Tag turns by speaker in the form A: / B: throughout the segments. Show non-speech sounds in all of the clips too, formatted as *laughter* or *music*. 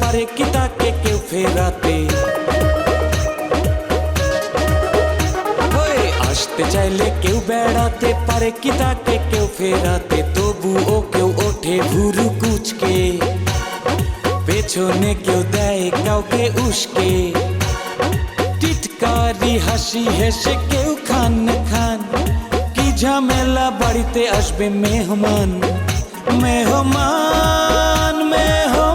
A: পারে কি তাকে কেউ ফেরাতে। আসতে চাইলে কেউ বেড়াতে পারে কি তাকে কেউ ফেরাতে, তবু ও কেউ ওঠে ভুরু কুচকে। পেছনে কেউ দেয় কাউকে উস্কে। টিটকারি হাসি হেসে কেউ খান খান, কি ঝামেলা বাড়িতে আসবে মেহমান মেহমান মেহমান।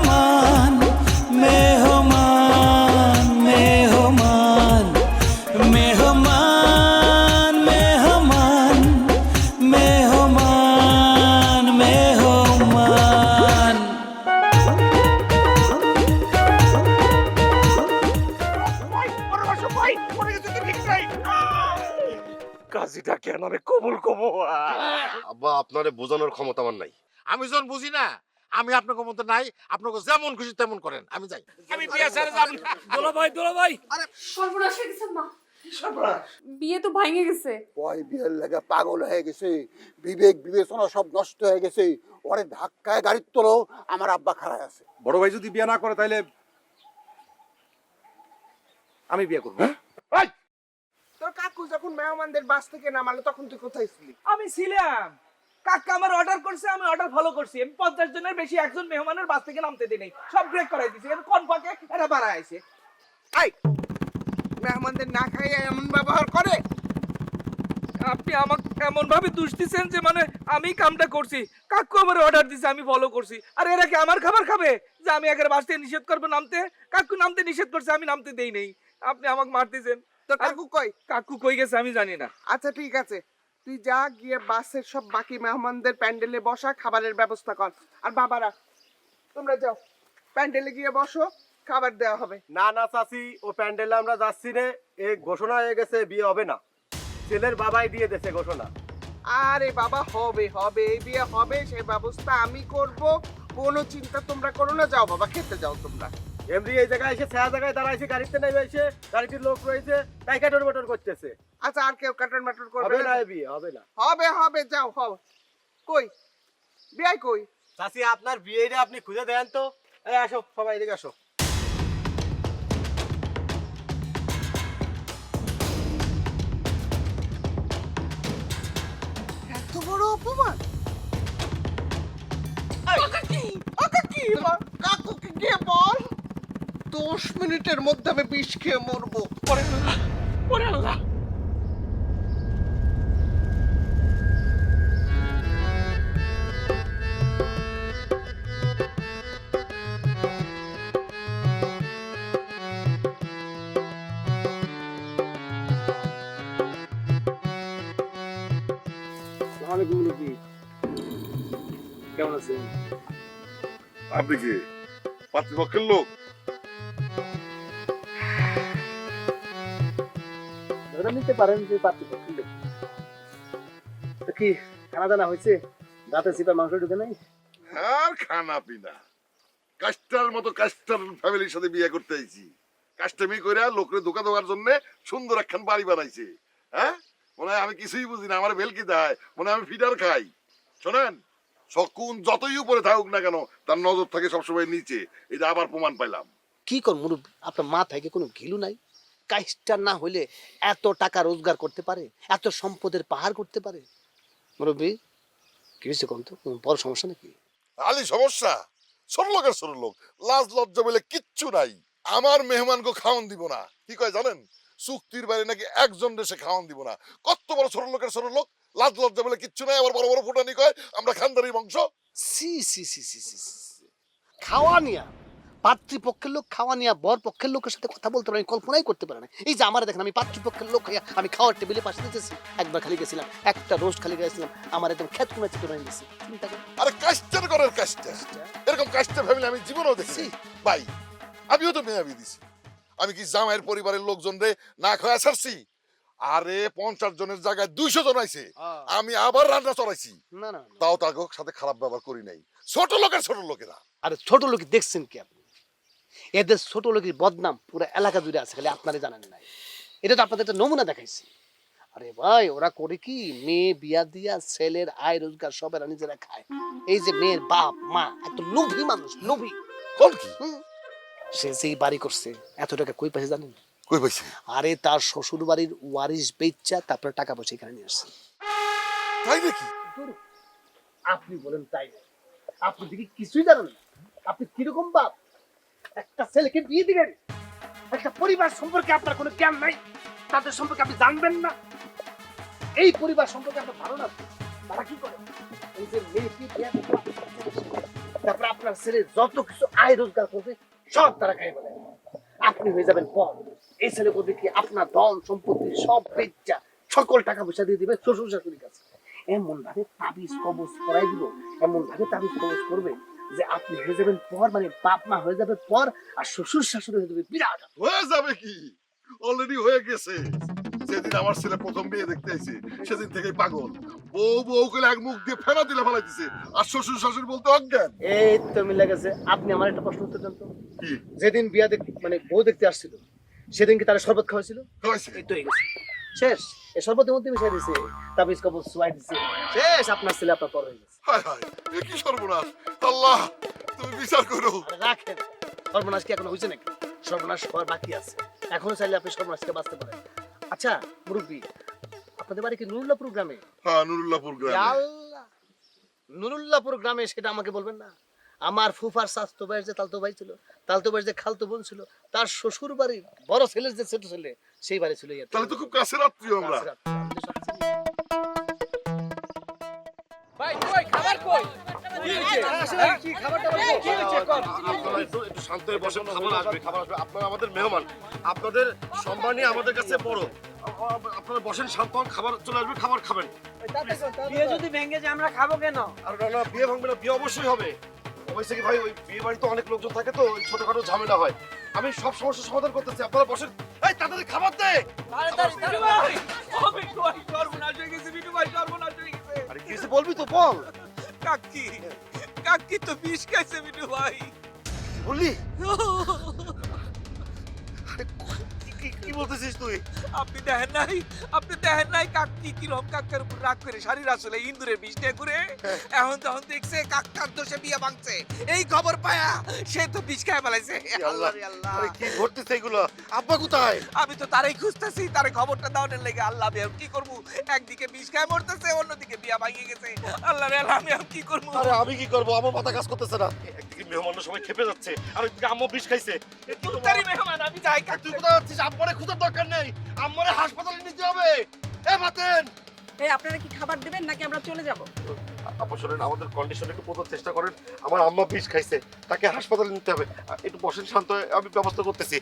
B: আপনারে বোঝানোর ক্ষমতা আমার নাই।
C: আমি যখন বুঝি না আমি আপনাকে মতো নাই আপনাকে যেমন খুশি তেমন করেন আমি যাই। আমি বিয়ে ছেড়ে যাব
D: দোলা ভাই দোলা ভাই।
E: আরে সর্বনাশ হয়ে গেছে মা। বিয়ে তো ভাঙে গেছে।
F: বয় বিয়ের লাগে পাগল হয়ে গেছে। বিবেক বিবেচনা সব নষ্ট হয়ে গেছে। ওরে ধাক্কায় গাড়ির তোলো আমার আব্বা খারাপ আছে।
D: বড় ভাই যদি বিয়ে না করে তাহলে আমি বিয়ে করব।
G: তোর কাকু যখন মেহমানদের বাস থেকে নামালো তখন তুই কোথায় ছিলি?
H: আমি ছিলাম। কাকা আমার অর্ডার করছে আমি অর্ডার ফলো করছি। আমি পঞ্চাশ জনের বেশি একজন মেহমানের বাস থেকে নামতে দিই সব ব্রেক করাই দিছি। কিন্তু কোন ফাঁকে এরা বাড়ায় আছে
G: আই মেহমানদের না খাইয়ে এমন ব্যবহার করে?
H: আপনি আমাকে এমন ভাবে দোষ দিচ্ছেন যে মানে আমি কামটা করছি। কাকু আমার অর্ডার দিছে আমি ফলো করছি। আর এরা কি আমার খাবার খাবে? যে আমি একের বাস থেকে নিষেধ করব নামতে? কাকু নামতে নিষেধ করছে আমি নামতে দেই নেই। আপনি আমাকে মারতেছেন।
G: তো কাকু কই?
H: কাকু কই গেছে আমি জানি না।
G: আচ্ছা ঠিক আছে। তুই যা গিয়ে বাসের সব বাকি মেহমানদের প্যান্ডেলে বসা খাবারের ব্যবস্থা কর। আর বাবারা তোমরা যাও। প্যান্ডেলে গিয়ে বসো খাবার দেওয়া হবে।
B: না না চাচি ও প্যান্ডেলে আমরা যাচ্ছি রে। এ ঘোষণা হয়ে গেছে বিয়ে হবে না। ছেলের বাবাই দিয়ে দেছে ঘোষণা।
G: আরে বাবা হবে হবে এই বিয়ে হবে সে ব্যবস্থা আমি করব। কোনো চিন্তা তোমরা করো না যাও বাবা খেতে যাও তোমরা।
B: এমনি এই জায়গায় এসে ছায়া জায়গায় দাঁড়াইছে গাড়িতে নেমে এসে গাড়িটির লোক রয়েছে তাই কাটর বাটর করতেছে।
G: আচ্ছা আর কেউ কাটন মাটন করবে
B: হবে
G: না?
B: না বিয়ে হবে না।
G: হবে হবে যাও হবে কই? বিয়াই কই?
B: চাচি আপনার বিয়েটা আপনি খুঁজে দেন তো। এই আসো সবাই এদিকে আসো।
G: এত বড় অপমান। কাকি বল দশ মিনিটের মধ্যে আমি বিষ খেয়ে মরবো।
C: ওরে আল্লাহ
H: কেমন আছেন?
I: আপনি কি পাতৃপক্ষের লোক?
H: ধরে নিতে পারেন যে পার্টিপক্ষ কি খানা দানা হয়েছে দাঁতে চিপা মাংস ঢুকে নাই।
I: আর খানা পিনা। কাস্টার মতো কাস্টার ফ্যামিলির সাথে বিয়ে করতে আইছি। কাস্টামি করে লোকরে ধোকা দেওয়ার জন্য সুন্দর একখান বাড়ি বানাইছে। হ্যাঁ? মনে হয় আমি কিছুই বুঝি না আমার ভেলকি দেয় মনে হয় আমি ফিডার খাই। শোনেন শকুন যতই উপরে থাকুক না কেন তার নজর থাকে সবসময় নিচে। এটা আবার প্রমাণ পাইলাম।
J: কি কর মুরুব আপনার মা কি কোনো ঘিলু নাই? কাজটা না হলে এত টাকা রোজগার করতে পারে? এত সম্পদের পাহাড় করতে পারে? মুরব্বী কি হয়েছে কোন তো বড় সমস্যা নাকি?
I: আলি সমস্যা। ছোট লোকের ছোট লোক। লাজ লজ্জা বলে কিচ্ছু নাই। আমার মেহমানকে খাওয়ান দিব না। কি কয় জানেন? চুক্তির বাইরে নাকি একজন দেশে খাওয়ান দিব না। কত বড় ছোট লোকের ছোট লোক। লাজ লজ্জা বলে কিচ্ছু নাই। আবার বড় বড় ফুটানি কয়। আমরা খানদারি বংশ।
J: সি সি সি সি সি সি, সি। খাওয়া নিয়া। পাতৃপক্ষের লোক খাওয়া নিয়া বর পক্ষের লোকের সাথে কথা বলতে পারে আমি কল্পনাই করতে পারি না। এই যে আমার দেখেন আমি পাতৃপক্ষের লোক হইয়া আমি খাওয়ার টেবিলে পাশে দিতেছি একবার খালি গেছিলাম একটা রোজ খালি গেছিলাম আমার একদম খেত কুমে চিত্র হয়ে গেছে। চিন্তা
I: আরে কাস্টের ঘরের কাস্টে এরকম কাস্টে ফ্যামিলি আমি জীবনেও দেখি
J: ছি।
I: ভাই আমিও তো মেয়াবি দিছি। আমি কি জামাইয়ের পরিবারের লোকজন রে না খাওয়া ছাড়ছি? আরে পঞ্চাশ জনের জায়গায় দুইশো জন আইছে। আমি আবার রান্না চড়াইছি।
J: না না না।
I: তাও তার সাথে খারাপ ব্যবহার করি নাই। ছোট লোকের ছোট লোকেরা।
J: আরে ছোট লোক দেখছেন কি আপনি? এদের ছোট লোকের বদনাম পুরো এলাকা জুড়ে আছে খালি আপনারা জানেন নাই। এটা তো আপনাদের একটা নমুনা দেখাইছি। আরে ভাই ওরা করে কি? মেয়ে বিয়া দিয়া ছেলের আয় রোজগার সব এরা নিজেরা খায়। এই যে মেয়ের বাপ মা এত লোভী মানুষ লোভী।
I: কোন কি?
J: সে যেই বাড়ি করছে এত টাকা কই পাইছে জানেন?
I: কই পাইছি?
J: আরে তার শ্বশুর বাড়ির ওয়ারিশ বেচ্চা তারপরে টাকা পয়সা এখানে নিয়ে আসছে।
I: তাই নাকি?
J: আপনি বলেন তাই আপনি দেখি কিছুই জানেন না। আপনি কীরকম বাপ? একটা ছেলেকে বিয়ে দিবেন? একটা পরিবার সম্পর্কে আপনার কোনো জ্ঞান নাই? তাদের সম্পর্কে আপনি জানবেন না? এই পরিবার সম্পর্কে আপনার ধারণা তারা কি করে? এই যে মেয়েকে তারপরে আপনার ছেলে যত কিছু আয় রোজগার করবে, সব তারা খাই বলে আপনি হয়ে যাবেন পর এই ছেলে কি, আপনার ধন সম্পত্তি সব বেচা, সকল টাকা পয়সা দিয়ে দিবে শ্বশুর শাশুড়ির কাছে। এমন ভাবে তাবিজ কবজ করাই দিব এমন ভাবে তাবিজ কবজ করবে। যে আপনি হয়ে যাবেন পর মানে বাপ মা হয়ে যাবে পর আর শ্বশুর শাশুড়ি হয়ে যাবে বিরাট।
I: হয়ে যাবে কি? অলরেডি হয়ে গেছে। সেদিন আমার ছেলে প্রথম বিয়ে দেখতে আইছে। সেদিন থেকে পাগল। বউ বউ করে এক মুখ দিয়ে ফেরা দিলে ফেলাই দিছে আর শ্বশুর শাশুড়ি বলতে অজ্ঞান।
J: এই তো মিলে গেছে। আপনি আমার একটা প্রশ্ন উত্তর দেন তো। যেদিন বিয়া দেখ মানে বউ দেখতে আসছিল সেদিন কি তারা শরবত খাওয়াইছিল?
I: খাওয়াইছে।
J: এই তো হয়ে গেছে। শেষ। মিশাই দিছে তাবিজ কবজ সুয়াই দিছে। শেষ আপনার ছেলে আপনার পর হয়ে গেছে।
I: হায় হায় এ কি সর্বনাশ? আল্লাহ তুমি বিচার করো।
J: আরে রাখেন। সর্বনাশ কি এখনও হয়েছে নাকি? সর্বনাশ হওয়ার বাকি আছে। এখনও চাইলে আপনি সর্বনাশকে বাঁচতে পারেন। আচ্ছা মুরব্বী আপনাদের বাড়ি কি নুরুল্লাপুর গ্রামে?
I: হ্যাঁ নুরুল্লাহপুর গ্রামে।
J: আল্লাহ নুরুল্লাপুর গ্রামে সেটা আমাকে বলবেন না? আমার ফুফার স্বাস্থ্য ভাইয়ের যে তালতো ভাই ছিল তালতো ভাইয়ের যে খালতো বোন ছিল তার শ্বশুর বাড়ির বড় ছেলের যে ছোট ছেলে সেই বাড়ি ছিল ইয়ে।
I: তাহলে তো খুব কাছের আত্মীয় আমরা।
K: ভাই কই খাবার কই? কি হয়েছে? কি খাবারটা কি হয়েছে কর।
L: আপনারা একটু একটু শান্ত হয়ে বসেন খাবার আসবে। খাবার আসবে। আপনারা আমাদের মেহমান। আপনাদের সম্মানই আমাদের কাছে বড়। আ- আপনারা বসেন শান্ত খাবার চলে আসবে খাবার খাবেন।
K: বিয়ে যদি ভেঙে যায় আমরা খাব কেন?
L: আর না না বিয়ে ভাঙবে না বিয়ে অবশ্যই হবে। হয়েছে কি ভাই? ওই বিয়ে বাড়িতে অনেক লোকজন থাকে তো ওই ছোটখাটো ঝামেলা হয়। আমি সব সমস্যার সমাধান করতেছি। আপনারা বসেন। এই তাড়াতাড়ি খাবার দে! আরে কি হয়েছে বলবি তো বল।
K: কাকি কাকি তো বিষ খাইছে বিটু ভাই।
L: বললি? *laughs* কি- বলতেছিস তুই?
K: আপনি দেখেন নাই? আপনি দেখেন নাই কাকি কিরম কাকার উপর রাগ করে শাড়ির আসলে ইন্দুরের বিষটা করে এখন তখন দেখছে কাকার দোষে বিয়ে ভাঙছে এই খবর পায়া সে তো বিষ খায় ফেলাইছে। আল্লাহ।
L: আরে কি ঘটতেছে এগুলো? আব্বা কোথায়?
K: আমি তো তারাই খুঁজতেছি তারে খবরটা দাওনের লেগে। আল্লাহ আমি কি করব? একদিকে বিষ খায় মরতেছে অন্যদিকে বিয়া ভাঙিয়ে গেছে। আল্লাহ রে আল্লাহ আমি এখন কি করব?
L: আরে আমি কি করব? আমার মাথা কাজ করতেছে না। একদিকে মেহমানের সময় খেপে যাচ্ছে। আর ওইদিকে আম্মু বিষ খাইছে। এ কি
K: মেহমান আমি যাই
L: তুই কোথায় যাচ্ছিস? আম্মারে খুঁজার দরকার নেই আম্মারে হাসপাতালে নিতে হবে এ মাতেন
M: এই আপনারা কি খাবার দেবেন নাকি আমরা চলে যাব
L: আপা শোনেন আমাদের কন্ডিশন একটু বোঝার চেষ্টা করেন আমার আম্মা বিষ খাইছে তাকে হাসপাতালে নিতে হবে একটু বসেন শান্ত আমি ব্যবস্থা করতেছি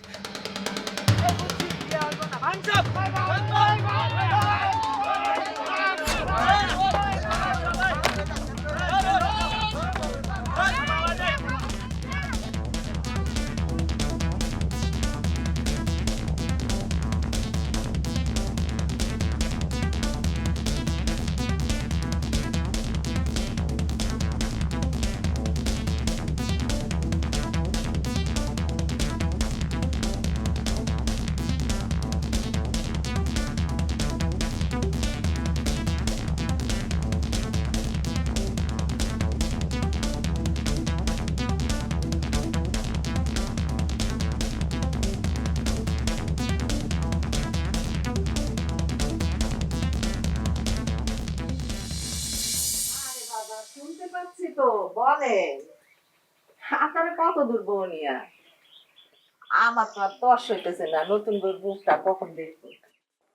M: আমার তো হইতেছে না নতুন বই বুকটা কখন দেখব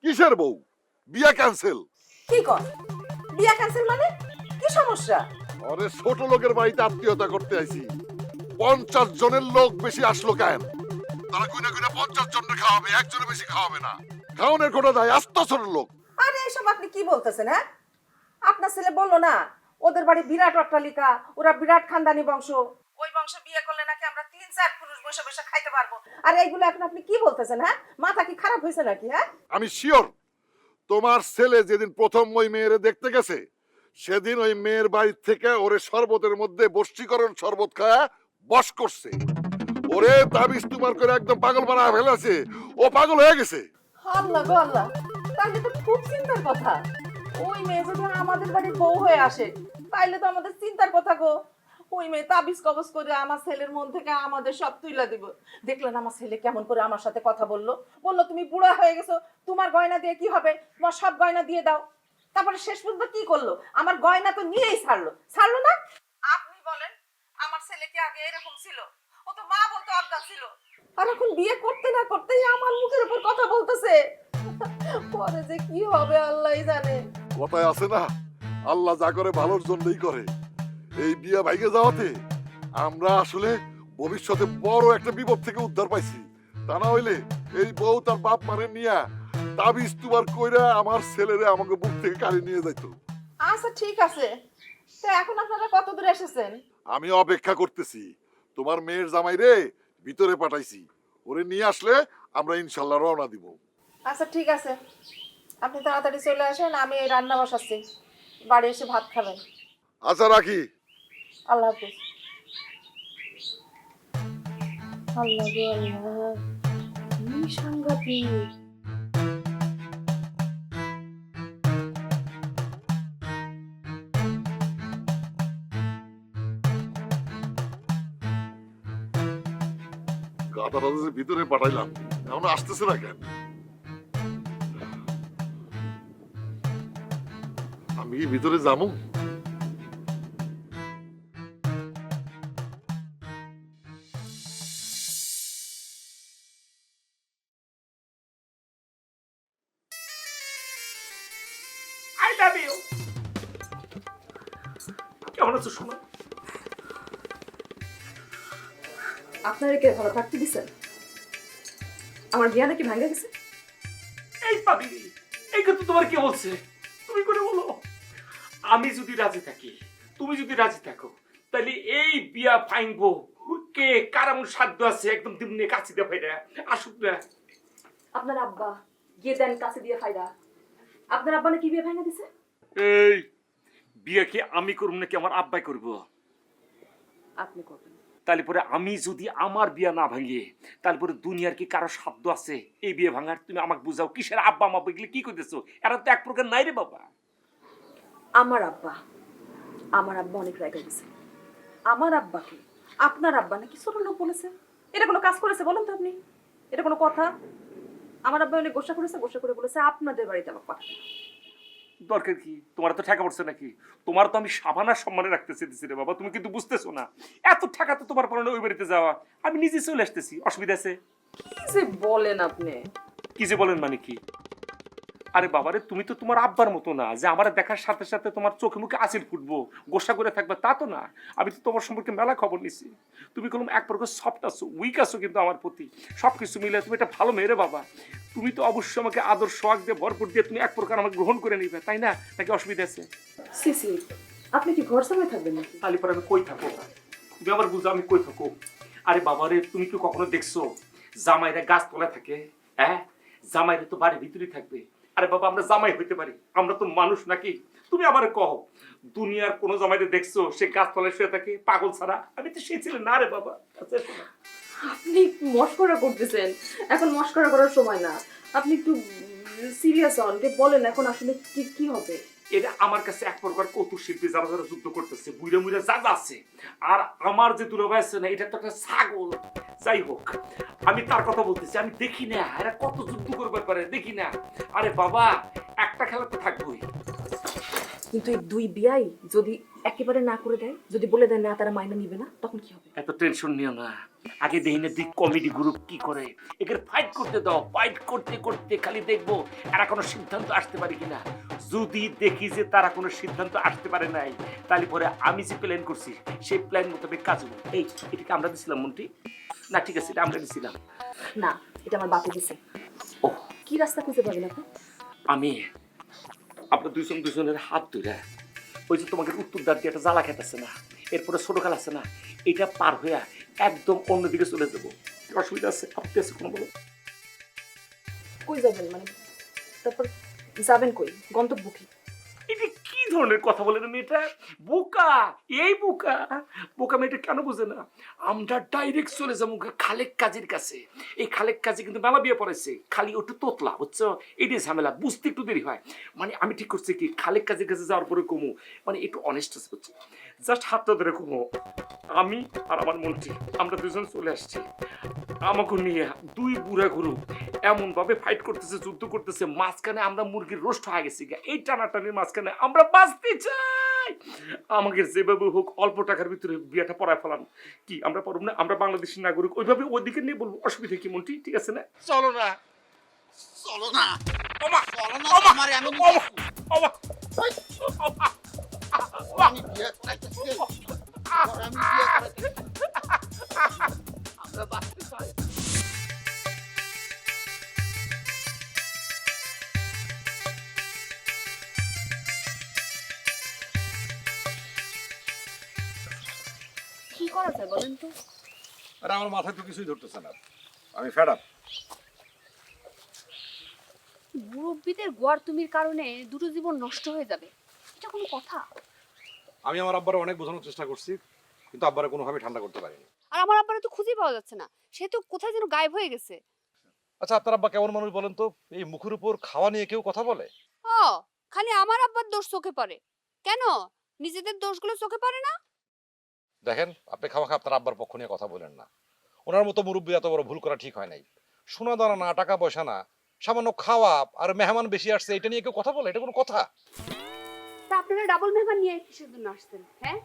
I: কিসের বউ? বিয়া ক্যান্সেল
M: কি কর? বিয়া ক্যান্সেল মানে? কি সমস্যা?
I: আরে ছোট লোকের বাড়িতে আত্মীয়তা করতে আইছি। পঞ্চাশ জনের লোক বেশি আসলো কেন? তারা কইনা কইনা পঞ্চাশ জনের খাওয়াবে একজনের বেশি খাওয়াবে না। খাওয়ানোর কোটা দেয় আস্ত ছোট লোক।
M: আরে এসব আপনি কি বলতেছেন হ্যাঁ? আপনার ছেলে বলল না ওদের বাড়ি বিরাট অট্টালিকা ওরা বিরাট খানদানি বংশ। ওই বংশে বিয়ে করলে নাকি আমরা তিন চার পুরুষ বসে বসে খাইতে পারব? আর এইগুলো এখন আপনি কি বলতেছেন হ্যাঁ? মাথা কি খারাপ হয়েছে নাকি হ্যাঁ?
I: আমি শিওর তোমার ছেলে যেদিন প্রথম ওই মেয়েরে দেখতে গেছে সেদিন ওই মেয়ের বাড়ি থেকে ওরে শরবতের মধ্যে বশীকরণ শরবত খায়া বশ করছে। ওরে তাবিজ তোমার করে একদম পাগল বানা ফেলেছে। ও পাগল হয়ে গেছে।
M: আল্লাহ গো আল্লাহ তাহলে তো খুব চিন্তার কথা। ওই মেয়ে যদি আমাদের বাড়ির বউ হয়ে আসে তাইলে তো আমাদের চিন্তার কথা গো। ওই মেয়ে তাবিজ কবজ করে আমার ছেলের মন থেকে আমাদের সব তুইলা দিব। দেখলেন আমার ছেলে কেমন করে আমার সাথে কথা বলল। বলল, তুমি বুড়া হয়ে গেছো, তোমার গয়না দিয়ে কি হবে? তোমার সব গয়না দিয়ে দাও। তারপরে শেষ পর্যন্ত কি করল? আমার গয়না তো নিয়েই ছাড়লো। ছাড়লো না? আপনি বলেন, আমার ছেলে কি আগে এরকম ছিল? ও তো মা বলতে অজ্ঞা ছিল। আর এখন বিয়ে করতে না করতেই আমার মুখের উপর কথা বলতেছে। পরে যে কি হবে, আল্লাহই জানে।
I: কথায় আছে না, আল্লাহ যা করে ভালোর জন্যই করে। এই বিয়া ভাইকে যাওয়াতে আমরা আসলে ভবিষ্যতে বড় একটা বিপদ থেকে উদ্ধার পাইছি। তা না হইলে এই বউ তার বাপ মারে নিয়া তাবিজ তুবার কইরা আমার ছেলেরে আমাকে বুক থেকে কাড়ি নিয়ে যাইত।
M: আচ্ছা ঠিক আছে। তো এখন আপনারা কত দূরে এসেছেন?
I: আমি অপেক্ষা করতেছি। তোমার মেয়ের জামাই রে ভিতরে পাঠাইছি। ওরে নিয়ে আসলে আমরা ইনশাল্লাহ রওনা দিব।
M: আচ্ছা ঠিক আছে। আপনি তাড়াতাড়ি চলে আসেন আমি এই রান্না বসাচ্ছি। বাড়ি এসে ভাত খাবেন।
I: আচ্ছা রাখি।
M: আল্লাহ হাফিজ। আল্লাহ। আল্লাহ
I: ভিতরে পাঠাইলাম এখন আসতেছে না কেন? আমি কি ভিতরে যাব?
M: কে ভালো থাকতে দিছেন আমার বিয়া নাকি ভাঙে গেছে?
K: এই পাবি এই কথা তোমার কে বলছে? তুমি করে বলো। আমি যদি রাজি থাকি তুমি যদি রাজি থাকো তাহলে এই বিয়া ফাইনবো কে কার এমন সাধ্য আছে? একদম দিমনে কাছে দিয়ে ফাইরা আসুক না।
N: আপনার আব্বা গিয়ে দেন কাছে দিয়ে ফায়দা আপনার আব্বা নাকি বিয়ে ভাঙা দিছে?
K: এই বিয়ে কি আমি করব নাকি আমার আব্বাই করব?
N: আপনি করবেন।
K: তাহলে পরে আমি যদি আমার বিয়া না ভাঙিয়ে তাহলে পরে দুনিয়ার কি কারও শব্দ আছে? এই বিয়ে ভাঙার তুমি আমাকে বুঝাও, কিসের আব্বা মা এগুলো কি করতেছো এরা তো এক প্রকার নাই রে বাবা।
N: আমার আব্বা আমার আব্বা অনেক রায়গা গেছে। আমার আব্বাকে আপনার আব্বা নাকি ছোট লোক বলেছে? এটা কোনো কাজ করেছে বলুন তো আপনি? এটা কোনো কথা? আমার আব্বা অনেক গোসা করেছে, গোসা করে বলেছে, আপনাদের বাড়িতে আমাকে পাঠাতে
K: দরকার কি? তোমার তো ঠেকা পড়ছে নাকি? তোমার তো আমি সাবানার সম্মানে রাখতে চেয়েছি রে বাবা। তুমি কিন্তু বুঝতেছো না। এত ঠেকা তো তোমার পরনে ওই বাড়িতে যাওয়া। আমি নিজে চলে আসতেছি। অসুবিধা আছে?
N: কি যে বলেন আপনি?
K: কি যে বলেন মানে কি? আরে বাবারে তুমি তো তোমার আব্বার মতো না যে আমার দেখার সাথে সাথে তোমার চোখে মুখে আসিল ফুটবো গোসা করে থাকবে তা তো না। আমি তো তোমার সম্পর্কে মেলা খবর নিছি। তুমি কোনো এক প্রকার সফট আছো উইক আছো কিন্তু আমার প্রতি। সব কিছু মিলে তুমি একটা ভালো মেয়ে বাবা। তুমি তো অবশ্যই আমাকে আদর সোয়াগ দিয়ে ভরপুর দিয়ে তুমি এক প্রকার আমাকে গ্রহণ করে নিবে তাই না? নাকি অসুবিধা আছে?
N: আপনি কি ঘর সময় থাকবেন
K: তাহলে পরে আমি কই থাকো তুমি আবার বুঝো আমি কই থাকো আরে বাবারে তুমি কি কখনো দেখছ জামাইরা গাছ তলায় থাকে হ্যাঁ? জামাইরা তো বাড়ির ভিতরেই থাকবে। আরে বাবা, আমরা জামাই হইতে পারি। আমরা তো মানুষ নাকি? তুমি আবার কহ দুনিয়ার কোনো জামাইতে দেখছ, সে গাছ তলায় শুয়ে থাকে, পাগল ছাড়া? আমি তো সেই ছিলেন না রে বাবা। আচ্ছা
N: আপনি মস্করা করতেছেন। এখন মস্করা করার সময় না। আপনি একটু সিরিয়াস হন, যে বলেন এখন আসলে কি কি হবে?
K: এটা আমার কাছে এক প্রকার কৌতুক শিল্পী যারা যারা যুদ্ধ করতেছে বুড়ে মুড়ে যা আছে। আর আমার যে দুলাভাই আছে না এটা তো একটা ছাগল। যাই হোক আমি তার কথা বলতেছি আমি দেখি না এরা কত যুদ্ধ করবে পারে দেখি না। আরে বাবা একটা খেলা তো থাকবোই।
N: কিন্তু এই দুই বিয়াই যদি একেবারে না করে দেয় যদি বলে দেয় না তারা মাইনা নিবে না তখন কি হবে?
K: এত টেনশন নিও না। আগে দেখি না দুই কমেডি গ্রুপ কি করে। এদের ফাইট করতে দাও ফাইট করতে করতে খালি দেখব এরা কোনো সিদ্ধান্ত আসতে পারে কিনা। যদি দেখি যে তারা কোনো সিদ্ধান্ত আসতে পারে নাই তাহলে পরে আমি যে প্ল্যান করছি সেই প্ল্যান মোতাবেক কাজ হবে। এই এটাকে আমরা দিছিলাম মন্টি না ঠিক আছে এটা আমরা দিছিলাম।
N: না এটা আমার বাপে দিছে।
K: ও।
N: কি রাস্তা খুঁজে পাবেন আপনি?
K: আমি আপনার দুইজন দুজনের হাত ধরে ওই যে তোমাকে উত্তর উত্তরদার দিয়ে একটা জ্বালা খেতেছে না এরপরে ছোট খাল আছে না এটা পার হইয়া একদম অন্যদিকে চলে যাব। অসুবিধা আছে? আপনি আছে কোনো বলো?
N: কই যাবেন মানে তারপর যাবেন কই? গন্তব্য কি?
H: ধরনের কথা বলে না মেয়েটা? বোকা! এই বোকা! বোকা মেয়েটা কেন বোঝে না? আমরা ডাইরেক্ট চলে যাব খালেক কাজের কাছে। এই খালেক কাজে কিন্তু মেলা বিয়ে পড়েছে খালি ওটা তোতলা, বুঝছ? এটাই ঝামেলা, বুঝতে একটু দেরি হয়। মানে আমি ঠিক করছি কি, খালেক কাজের কাছে যাওয়ার পরে কমু মানে একটু অনেস্ট আছে, বুঝছ? জাস্ট হাতটা ধরে কমু আমি আর আমার মন্ত্রী, আমরা দুজন চলে আসছি। আমাকে নিয়ে দুই বুড়া গুরু এমন ভাবে ফাইট করতেছে, যুদ্ধ করতেছে, মাঝখানে আমরা মুরগির রোস্ট হয়ে গেছি। এই টানাটানির মাঝখানে আমরা বাঁচতে চাই। আমাকে যেভাবে হোক অল্প টাকার ভিতরে বিয়েটা পড়ায় ফেলান। কি আমরা পারব না? আমরা বাংলাদেশের নাগরিক ওইভাবে ওইদিকে নিয়ে বলব অসুবিধা কি মন্ত্রী? ঠিক আছে না?
C: চলো না।
F: চলো না।
C: ওমা
F: চলো না
C: ওমা
F: আমারে আমি
C: ওমা ওমা। ওমা
F: আমি বিয়ে করাইতেছি। আমি বিয়ে করাইতেছি। আমরা বাঁচতে চাই।
E: কি করা যায় বলেন তো?
D: আরে আমার মাথায় তো কিছুই ধরতেছে না। আমি ফেড আপ
E: মুরব্বীদের গোয়ার তুমির কারণে দুটো জীবন নষ্ট হয়ে যাবে। এটা কোনো কথা?
D: আমি আমার আব্বারে অনেক বোঝানোর চেষ্টা করছি কিন্তু আব্বারে কোনোভাবে ঠান্ডা করতে পারিনি।
E: আর আমার আব্বারে তো খুঁজে পাওয়া যাচ্ছে না। সে তো কোথায় যেন গায়েব হয়ে গেছে।
D: আচ্ছা আপনার আব্বা কেমন মানুষ বলেন তো? এই মুখের উপর খাওয়া নিয়ে কেউ কথা বলে?
E: ও খালি আমার আব্বার দোষ চোখে পড়ে। কেন? নিজেদের দোষগুলো চোখে পড়ে না?
D: দেখেন আপনি খাওয়া খা আপনার আব্বার পক্ষ নিয়ে কথা বলেন না। ওনার মতো মুরব্বী এত বড় ভুল করা ঠিক হয় নাই। সোনা দানা না টাকা পয়সা না সামান্য খাওয়া আর মেহমান বেশি আসছে এটা নিয়ে কেউ কথা বলে? এটা কোনো কথা?
E: তা আপনারা ডাবল মেহমান নিয়ে কিসের জন্য আসছেন? হ্যাঁ?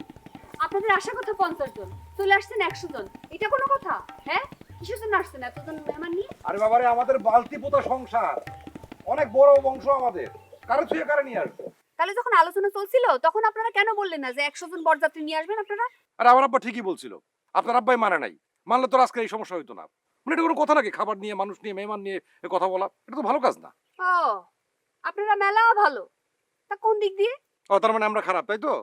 E: আপনাদের আসার কথা পঞ্চাশ জন চলে আসছেন একশো জন। এটা কোনো কথা? হ্যাঁ? কিসের জন্য আসছেন এতজন মেহমান নিয়ে?
D: আরে বাবারে আমাদের বালতি পোতা সংসার। অনেক বড় বংশ আমাদের। কারও ছুঁয়ে কারে নিয়ে আসব?
E: তাহলে যখন আলোচনা চলছিল তখন আপনারা কেন বললেন না যে একশো জন বরযাত্রী নিয়ে আসবেন আপনারা?
D: আরে আমার আব্বা ঠিকই বলছিল। আপনার আব্বাই মানে নাই। মানলে তো আজকে এই সমস্যা হইতো না। মানে এটা কোনো কথা নাকি? খাবার নিয়ে মানুষ নিয়ে মেহমান নিয়ে কথা বলা এটা তো ভালো কাজ না।
E: ও আপনারা মেলা ভালো। তা কোন দিক দিয়ে?
D: ও তার মানে আমরা খারাপ তাই তো?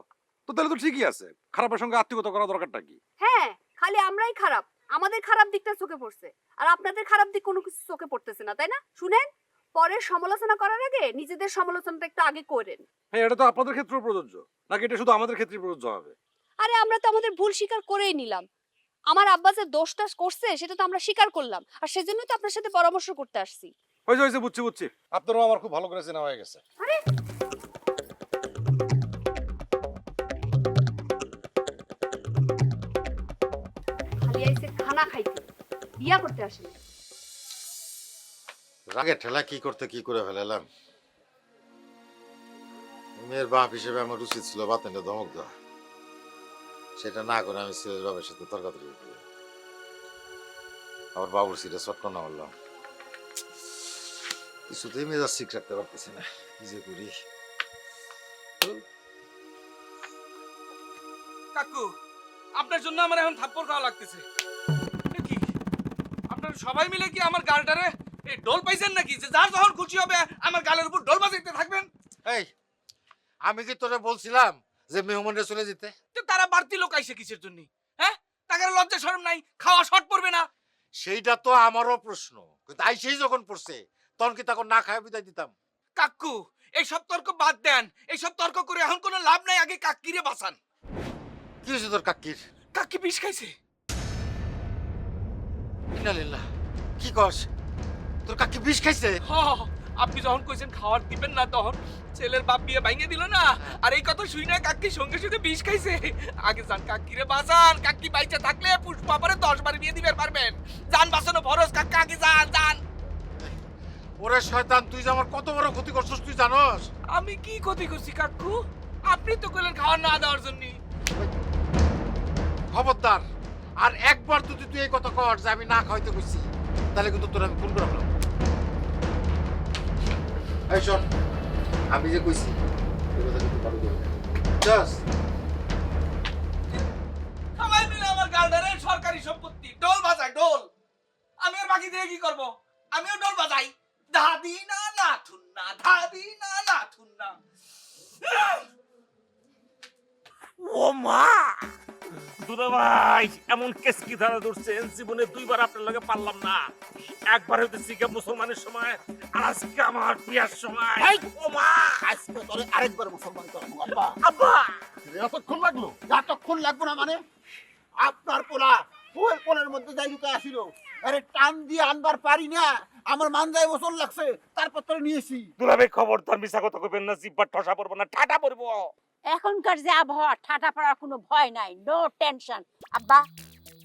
D: তো তাহলে তো ঠিকই আছে। খারাপের সঙ্গে আত্মীয়তা করা দরকারটা কি?
E: হ্যাঁ খালি আমরাই খারাপ। আমাদের খারাপ দিকটা চোখে পড়ছে। আর আপনাদের খারাপ দিক কোনো কিছু চোখে পড়তেছে না তাই না? শুনেন পরের সমালোচনা করার আগে নিজেদের সমালোচনাটা একটু আগে করেন।
D: হ্যাঁ এটা তো আপনাদের ক্ষেত্রেও প্রযোজ্য। নাকি এটা শুধু আমাদের ক্ষেত্রে প্রযোজ্য হবে?
E: আরে আমরা তো আমাদের ভুল স্বীকার করেই নিলাম। আমার আব্বা যে দোষটা করছে সেটা তো আমরা স্বীকার করলাম। আর সেজন্যই তো আপনার সাথে পরামর্শ করতে আসছি।
D: হয়েছে হয়েছে বুঝছি বুঝছি। আপনারও আমার খুব ভালো করে চেনা হয়ে গেছে।
E: আরে! খালি আইছে খানা খাইতে বিয়া করতে আসেনি।
C: রাগে ঠেলা কি করতে কি করে ফেলালাম? মেয়ের বাপ হিসেবে আমার উচিত ছিল বাতেনটা ধমক দেওয়া। সেটা না করে আমি ছেলের বাবার সাথে তর্কাতর্কি করি আবার বাবুর সিটে চটকা না বললাম। কিছুতেই মেজাজ ঠিক রাখতে পারতেছি না কি যে করি?
H: কাকু আপনার জন্য আমার এখন থাপ্পড় খাওয়া লাগতেছে। কি? আপনারা সবাই মিলে কি আমার গালটারে এই ডোল পাইছেন নাকি? যে যার যখন খুশি হবে আমার গালের উপর ডোল বাজাইতে থাকবেন?
C: এই আমি কি তোরে বলছিলাম যে মেহমানরা চলে যেতে?
H: তারা বাড়তি লোক আইসে কিসের জন্য? হ্যাঁ? তাকে লজ্জা শরম নাই খাওয়া শর্ট পড়বে না।
C: সেইটা তো আমারও প্রশ্ন। কিন্তু আইসেই যখন পড়ছে তখন কি তখন না খায় বিদায় দিতাম?
H: কাকু এই সব তর্ক বাদ দেন। এই সব তর্ক করে এখন কোনো লাভ নাই আগে কাকিরে বাঁচান।
C: কি হয়েছে তোর কাকির?
H: কাকি বিষ খাইছে।
C: ইনালিল্লাহ কি কস? তোর কাকি বিষ খাইছে?
H: হ। আপনি যখন কইছেন খাওয়ার দিবেন না তখন ছেলের বাপ বিয়ে ভাঙে দিল না। আর এই কথা শুই না কাকি সঙ্গে সঙ্গে বিষ খাইছে। আগে যান কাকিরে বাঁচান কাকি বাইচে থাকলে পুষ্পা পরে দশ বার বিয়ে দিবে পারবেন। যান বাঁচানো ফরজ কাকা আগে যান যান।
C: ওরে শয়তান তুই যে আমার কত বড় ক্ষতি করছিস তুই জানোস?
H: আমি কি ক্ষতি করছি কাকু? আপনি তো কইলেন খাওয়ার না দেওয়ার জন্য।
C: খবরদার আর একবার যদি তুই এই কথা কর যে আমি না খাইতে কইছি তাহলে কিন্তু তোর আমি ফোন করে এই শোন আমি যে কইছি এই কথা কিন্তু ভালো করে জাস
H: সবাই মিলে আমার গালডারে সরকারি সম্পত্তি ডোল বাজায় ডোল আমি আর বাকি দিয়ে কি করব? আমিও ডোল বাজাই। দাদি না না থুন্না দাদি না না থুন্না। ও মা!
K: ভাই এমন কেস কি ধারা ধরছেন জীবনে দুইবার আপনার লগে পারলাম না। একবার হইতে শিখে মুসলমানের সময় আর আজকে আমার বিয়ার সময়। ও মা!
F: আজকে তোরে আরেকবার মুসলমান করব আব্বা।
K: আব্বা!
F: এতক্ষণ লাগল? এতক্ষণ লাগবো না মানে আপনার পোলা পোলের মধ্যে যাই ঢুকে আসিল। আরে টান দিয়ে আনবার পারি না। আমার মানজায় বছর লাগছে তারপর তোরে নিয়েছি
K: দুলা ভাই খবরদার মিশা কথা কইবেন না জিব্বার ঠসা পড়ব না ঠাটা পড়ব।
O: এখনকার যে আবহাওয়া ঠাটা পড়ার কোনো ভয় নাই নো টেনশন আব্বা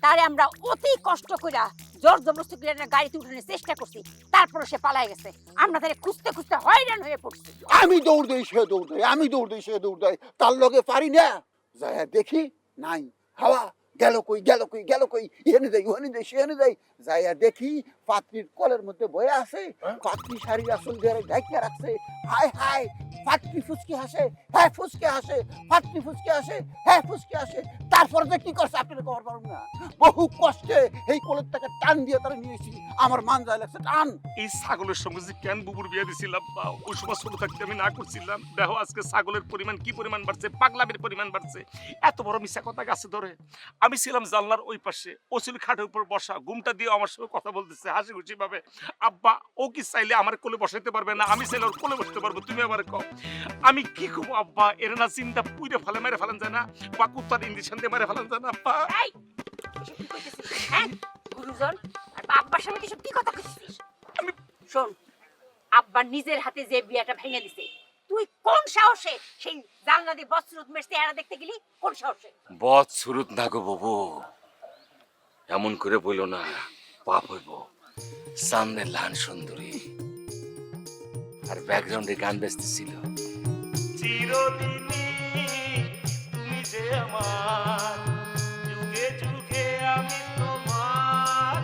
O: তারে আমরা অতি কষ্ট কইরা জোর জবরদস্তি করে গাড়িতে উঠানোর চেষ্টা করছি তারপরে সে পালাই গেছে। আমরা তারে খুঁজতে খুঁজতে হয়রান হয়ে পড়ছি।
F: আমি দৌড় দেই সে দৌড় দেয় আমি দৌড় দেই সে দৌড় দেয়। তার লগে পারি না। যায় দেখি নাই হাওয়া গেল কই গেল কই গেল কই এনে দেয় ওখানে দেয় সেখানে দেয় যাইয়া দেখি পাত্রীর কলের মধ্যে বয়ে আছে পাত্রী শাড়ি আসল দিয়ে ঢাকিয়া রাখছে। হাই হাই পাত্রী ফুসকে হাসে হ্যাঁ ফুসকে হাসে পাত্রী ফুসকে হাসে হ্যাঁ ফুসকে হাসে। তারপর যে কি করছে আপনি খবর পারুন না। বহু কষ্টে এই কোলের থেকে টান দিয়ে তারা নিয়েছি আমার মান যায় লাগছে, টান।
K: এই ছাগলের সঙ্গে যে কেন বুবুর বিয়ে দিছিলাম ওই সময় ছোট থাকতে আমি না করছিলাম, দেখো আজকে ছাগলের পরিমাণ কি পরিমাণ বাড়ছে, পাগলামের পরিমাণ বাড়ছে। এত বড় মিশা কথা গাছে ধরে। আমি ছিলাম জানলার ওই পাশে, ও খাটের উপর বসা, ঘুমটা দিয়ে আমার সঙ্গে কথা বলতেছে হাসি খুশি ভাবে আব্বা, ও কি চাইলে আমার কোলে বসাইতে পারবে না? আমি চাইলে ওর কোলে বসতে পারব, তুমি আমার কও। আমি কি করব আব্বা? এর না চিন্তা পুইরে ফেলে মেরে ফেলান যায় না। বা কুত্তার ইঞ্জেকশন দিয়ে মেরে ফেলান যায় না আব্বা।
O: এই এসব কি কইতেছিস? হ্যাঁ? গুরুজন আর আব্বার সামনে কি কথা কইছিস আমি শোন আব্বার নিজের হাতে যে বিয়াটা ভেঙে দিছে তুই কোন সাহসে সেই জানলা দিয়ে মেরতে এরা দেখতে গেলি? কোন সাহসে?
A: না গো বাবু এমন করে বইল না পাপ হইব। সামনে লান সুন্দরী। আর ব্যাকগ্রাউন্ডে গান বেজতেছিল
K: চিরদিনই তুমি যে আমার যুগে যুগে আমি তোমার।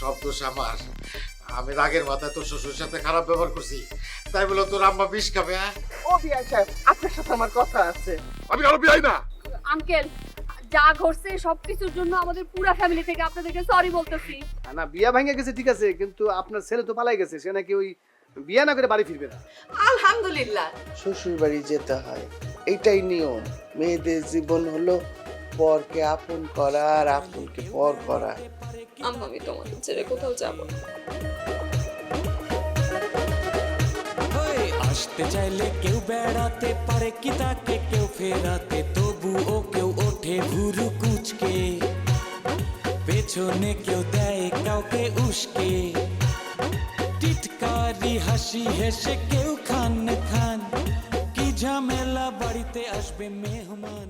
P: সব দোষ আমার। আমি রাগের মাথায় তোর শ্বশুরের সাথে খারাপ ব্যবহার করছি। তাই বলে তোর আম্মা বিষ খাবে হ্যাঁ?
Q: ও বিয়ান সাহেব আপনার সাথে আমার কথা আছে।
I: আমি কারও বিয়াই না।
E: আঙ্কেল যা ঘটছে সবকিছুর জন্য আমাদের পুরা ফ্যামিলি থেকে আপনাদেরকে সরি বলতেছি।
J: না বিয়া ভাঙে গেছে ঠিক আছে কিন্তু আপনার ছেলে তো পালাই গেছে সে নাকি ওই বিয়া না করে বাড়ি ফিরবে না।
M: আলহামদুলিল্লাহ।
Q: শ্বশুর বাড়ি যেতে হয় এইটাই নিয়ম। মেয়েদের জীবন হলো পরকে আপন করা আর আপনকে পর করা।
E: আম্মা আমি তোমাদের ছেড়ে কোথাও যাব না।
A: আসতে চাইলে কেউ বেড়াতে পারে কি তাকে কেউ ফেরাতে তবুও কেউ ওঠে ভুরু কুচকে, পেছনে কেউ দেয় কাউকে উস্কে। টিটকারি হাসি হেসে কেউ খান খান, কি ঝামেলা বাড়িতে আসবে মেহমান।